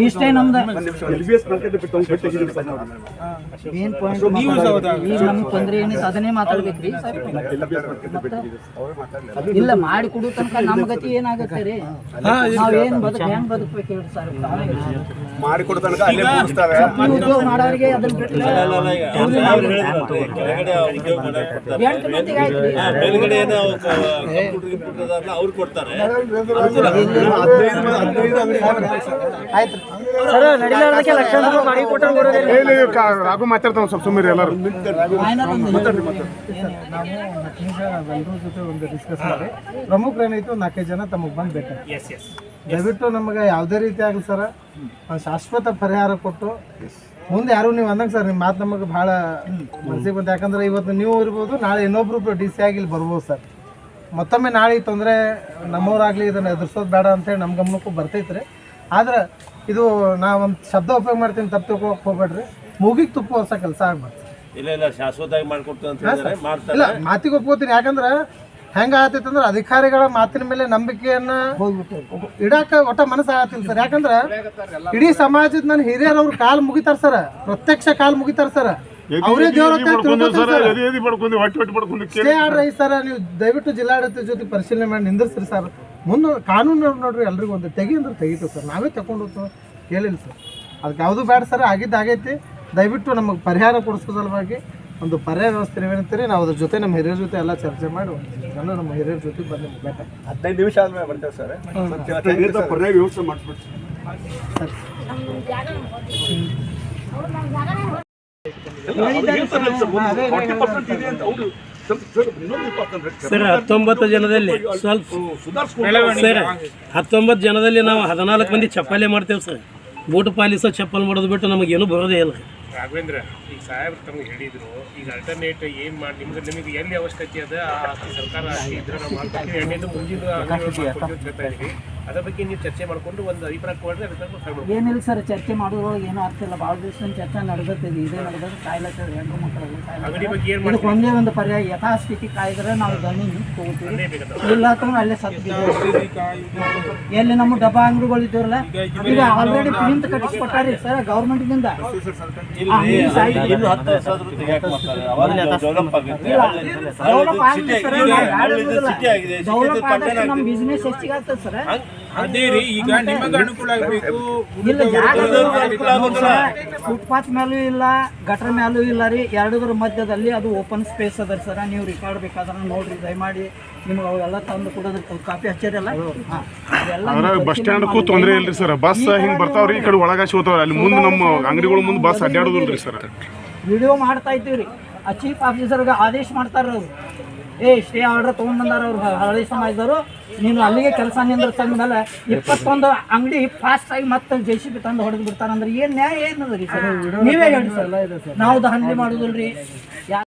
ಇಷ್ಟೇ ನಮ್ದು. ನಾವು. ಮೇನ್ ಪಾಯಿಂಟ್ ಈಗ ನಮ್ಗೆ ತೊಂದ್ರೆ ಏನಿತ್ತು ಅದನ್ನೇ ಮಾತಾಡ್ಬೇಕ್ರಿ. ಇಲ್ಲ ಮಾಡಿ ಕೊಡು ತನಕ ನಮ್ಮ ಗತಿ ಏನಾಗುತ್ತೆ ರೀ? ನಾವೇನ್ ಬದುಕ್ ಹೆಂಗ್ ಬದುಕ್ಬೇಕು ಹೇಳಿ ಸರ್? ಮಾಡಿ ಕೊಡೋ ತನಕ ಅಲ್ಲೇ ಉದ್ಯೋಗ ಮಾಡೋರಿಗೆ ಅದನ್ನ. ಎಂಟು ಮಂದಿಗೆ ಆಯ್ತು ಏನೋ ಅವ್ರು ಕೊಡ್ತಾರೆ. ಆಯ್ತು. ಸರ್ ನಡಿಲಾರ್ದಕ್ಕೆ ಲಕ್ಷ ರೂಪಾಯಿ ಬಾಡಿಗೆ ಕೊಟ್ಟಂಗೆ ಕೊಡೋದಿಲ್ಲ ಏ, ಇಲ್ಲ, ಕಾ- ರಾಘು ಮಾತಾಡ್ತಾವ ಸ್ವಲ್ಪ ಸುಮ್ಮನೆ ಎಲ್ಲರೂ ಎಲ್ಲರ. ಜೊತೆ ಒಂದು ಡಿಸ್ಕಸ್ ಮಾಡಿ ಪ್ರಮುಖರು ಏನೈತೆ ಒಂದು ನಾಲ್ಕೈದು ಜನ ತಮಗೆ ಬಂದು ಬೇಕು ದಯವಿಟ್ಟು ನಮಗೆ ಯಾವುದೇ ರೀತಿ ಆಗಲಿ ಸರ್ ಶಾಶ್ವತ ಪರಿಹಾರ ಕೊಟ್ಟು ಮುಂದೆ ಯಾರು ನೀವು ಅಂದಂಗೆ ಸರ್ ನಿಮ್ಮ ಮಾತು ನಮಗೆ ಭಾಳ ಮನಸ್ಸಿಗೆ ಬಂತು. ಯಾಕಂದ್ರೆ ಇವತ್ತು ನೀವು ಇರ್ಬೋದು ನಾಳೆ ಇನ್ನೊಬ್ರು ಡಿ ಸಿ ಆಗಿ ಇಲ್ಲಿ ಬರ್ಬೋದು ಸರ್. ಮತ್ತೊಮ್ಮೆ ನಾಳೆ ಈ ತೊಂದರೆ ನಮ್ಮವರಾಗಲಿ ಇದನ್ನು ಎದುರಿಸೋದು ಬೇಡ ಅಂತೇಳಿ ನಮ್ಮ ಗಮನಕ್ಕೂ ಬರ್ತೈತ್ರಿ ಆದ್ರೆ ಇದು ನಾ ಒಂದು ಶಬ್ದ ಉಪಯೋಗ ಮಾಡ್ತೀನಿ ತಪ್ಪು ತಿಳ್ಕೊಳಕ್ಕೆ ಹೋಗ್ಬೇಡ್ರಿ. ಮೂಗಿಗೆ ತುಪ್ಪ ಹೊಸ ಕೆಲಸ ಆಗ್ಬಾರ್ದು. ಇಲ್ಲ ಇಲ್ಲ ಶಾಶ್ವತವಾಗಿ ಮಾಡ್ಕೊಡ್ತೀವಿ ಅಂತ ಹೇಳಿದ್ರೆ ಮಾಡ್ತಾರೆ. ಇಲ್ಲ ಮಾತಿಗೆ ಒಪ್ಕೋತೀನಿ ಯಾಕಂದ್ರೆ ಹೆಂಗ ಅಂದ್ರೆ ಅಧಿಕಾರಿಗಳ ಮಾತಿನ ಮೇಲೆ ನಂಬಿಕೆಯನ್ನ ಇಡಾಕ ಒಟ್ಟ ಮನಸ್ಸು ಆಗತ್ತಿಲ್ಲ ಸರ್. ಯಾಕಂದ್ರೆ ಇಡೀ ಸಮಾಜದ ನನ್ನ ಹಿರಿಯರು ಅವ್ರ ಕಾಲ್ ಮುಗಿತಾರ ಸರ್. ಪ್ರತ್ಯಕ್ಷ ಕಾಲ್ ಮುಗಿತಾರ ಸರ್. ಅವರೇ ದೇವ್ರ ಸ್ಟೇ ಆರ್ಡರ್ ಸರ್. ನೀವು ದಯವಿಟ್ಟು ಜಿಲ್ಲಾಡಳಿತ ಜೊತೆ ಪರಿಶೀಲನೆ ಮಾಡಿ ನಿಂದಿರ್ಸ್ರಿ ಸರ್. ಮುಂದೆ ಕಾನೂನು ನೋಡ್ರಿ ಎಲ್ರಿಗೂ ಒಂದು ತೆಗಿ ಅಂದ್ರೆ ತೆಗಿತು ಸರ್ ನಾವೇ ತಗೊಂಡು ಹೋಗ್ತೀವಿ ಕೇಳಿಲ್ಲ ಸರ್ ಅದಕ್ಕೆ ಯಾವುದು ಬೇಡ ಸರ್ ಆಗಿದ್ದು ಆಗೈತಿ ದಯವಿಟ್ಟು ನಮಗೆ ಪರಿಹಾರ ಕೊಡಿಸೋದಲ್ವಾಗಿ ಒಂದು ಪರ್ಯಾಯ ವ್ಯವಸ್ಥೆ ಏನಂತೀರಿ ನಾವು ಅದ್ರ ಜೊತೆ ನಮ್ಮ ಹಿರಿಯರ ಜೊತೆ ಎಲ್ಲ ಚರ್ಚೆ ಮಾಡಿ ಜನ ನಮ್ಮ ಹಿರಿಯರ ಜೊತೆ ಬಂದು ಹದಿನೈದು ನಿಮಿಷ ಆದ್ಮೇಲೆ ಬರ್ತೇವೆ ಸರ್ ಪರ್ಯಾಯ ವ್ಯವಸ್ಥೆ ಮಾಡಿಸ್ಬಿಟ್ಟು ಸರ್ ಹತ್ತೊಂಬತ್ತು ಜನದಲ್ಲಿ ಸ್ವಲ್ಪ ಸರ್ ಹತ್ತೊಂಬತ್ತು ಜನದಲ್ಲಿ ನಾವು ಹದಿನಾಲ್ಕು ಮಂದಿ ಚಪ್ಪಲೆ ಮಾಡ್ತೇವೆ ಸರ್. ಬೂಟ್ ಪಾಲಿಸ ಚಪ್ಪಲ್ ಮಾಡೋದು ಬಿಟ್ಟು ನಮಗೇನು ಬರೋದೇ ಇಲ್ಲ. ರಾಘವೇಂದ್ರ ಈಗ ಸಾಹೇಬ್ರು ತಮಗೆ ಹೇಳಿದ್ರು ಈಗ ಅಲ್ಟರ್ನೇಟ್ ಏನ್ ಮಾಡಿ ನಿಮ್ಗೆ ನಿಮಗೆ ಎಲ್ಲಿ ಅವಶ್ಯಕತೆ ಅದ? ಆ ಸರ್ಕಾರ ಇದ್ರೆ ನಾವು ಎಣ್ಣೆದು ಮುಂದಿನ ಹೇಳ್ತಾ ಇದ್ರಿ ಅದ್ರ ಬಗ್ಗೆ ನೀವು ಚರ್ಚೆ ಮಾಡ್ಕೊಂಡು ಒಂದು ಅಭಿಪ್ರಾಯ ಕೊಡ್ರಿ ಅದಕ್ಕೆ. ಏನಿಲ್ಲ ಸರ್ ಚರ್ಚೆ ಮಾಡೋದ್ರೊಳಗೆ ಏನೂ ಆಗ್ತಿಲ್ಲ ಭಾಳ ದಿವಸ ಚರ್ಚೆ ನಡೆದತ್ತಿದೆ ಇದೇ ನಡೆದ್ರೆ ಕಾಯ್ಲತ್ತದ ಹೆಣ್ಣು ಮಕ್ಕಳೆಲ್ಲ ಅಂಗಡಿ ಬಗ್ಗೆ ಏನ್ ಇದಕ್ಕೆ ಒಂದೇ ಒಂದು ಪರ್ಯಾಯ. ಯಥಾಸ್ಥಿತಿ ಕಾಯ್ದ್ರೆ ನಾವು ದಣಿ ನಿಂತ್ಕೋತೀವಿ ಇಲ್ಲ ಅಂತಂದ್ರೆ ಅಲ್ಲೇ ಸತ್ತಿದ್ದೀವಿ ಎಲ್ಲಿ ನಮ್ಮ ಡಬ್ಬಾ ಅಂಗಡಿಗಳು ಇದ್ದವ್ರಲ್ಲ ಈಗ ಆಲ್ರೆಡಿ ಪ್ರಿಂಟ್ ಕಟ್ಟಿಸ್ಕೊಟ್ಟಾರಿ ಸರ್ ಸರ್ ಡೆವಲಪ್ ಆದಷ್ಟು ನಮ್ಮ ಬಿಸ್ನೆಸ್ ಹೆಚ್ಚಿಗೆ ಆಗ್ತದೆ ಸರ್. ಅದೇ ರೀ ಈಗ ನಿಮಗೆ ಅನುಕೂಲ ಆಗಬೇಕು. ಇಲ್ಲ ಫುಟ್ಪಾತ್ ಮೇಲೂ ಇಲ್ಲ ಗಟರ್ ಮೇಲೂ ಇಲ್ಲ ರೀ. ಎರಡರ ಮಧ್ಯದಲ್ಲಿ ಅದು ಓಪನ್ ಸ್ಪೇಸ್ ಅದ ಸರ. ನೀವು ರಿಕಾರ್ಡ್ ಬೇಕಾದ್ರೆ ನೋಡ್ರಿ ದಯಮಾಡಿ ನಿಮ್ಗೆ ಅವೆಲ್ಲ ತಂದು ಕೊಡೋದ್ರ ಕಾಪಿ ಹಚ್ಚಿರಲ್ಲ ಬಸ್ ಸ್ಟ್ಯಾಂಡ್ಗೂ ತೊಂದರೆ ಇಲ್ರಿ ಸರ್. ಬಸ್ ಹಿಂಗ್ ಬರ್ತಾವ್ರಿ ಈ ಕಡೆ ಒಳಗಾಸಿ ಹೋಗ್ತಾವ್ರಿ. ಅಲ್ಲಿ ಮುಂದೆ ನಮ್ಮ ಅಂಗಡಿಗಳ ಮುಂದೆ ಬಸ್ ಅಡ್ಡಾಡೋದಿಲ್ರಿ ಸರ್. ವಿಡಿಯೋ ಮಾಡ್ತಾ ಇದ್ದೀವಿ ರೀ. ಆ ಚೀಫ್ ಆಫೀಸರ್ಗೆ ಆದೇಶ ಮಾಡ್ತಾರ ಅವ್ರು. ಏ ಸ್ಟೇ ಆರ್ಡರ್ ತೊಗೊಂಡ್ಬಂದಾರ ಅವ್ರು ಹಳೆ ಸಮಾಜದವರು. ನೀನು ಅಲ್ಲಿಗೆ ಕೆಲಸ ನಿಂದ್ರಸಂದ ಮೇಲೆ ಇಪ್ಪತ್ತೊಂದು ಅಂಗಡಿ ಫಾಸ್ಟ್ ಆಗಿ ಮತ್ತೆ ಜೆ ಸಿ ಬಿ ತಂದು ಹೊಡೆದು ಬಿಡ್ತಾರಂದ್ರೆ ಏನ್ ನ್ಯಾಯ ಏನದ ರೀ ಸರ್? ನೀವೇ ಹೇಳಿ ಸರ್. ನಾವು ದಂಧೆ ಮಾಡುದಿಲ್ರಿ. ಯಾ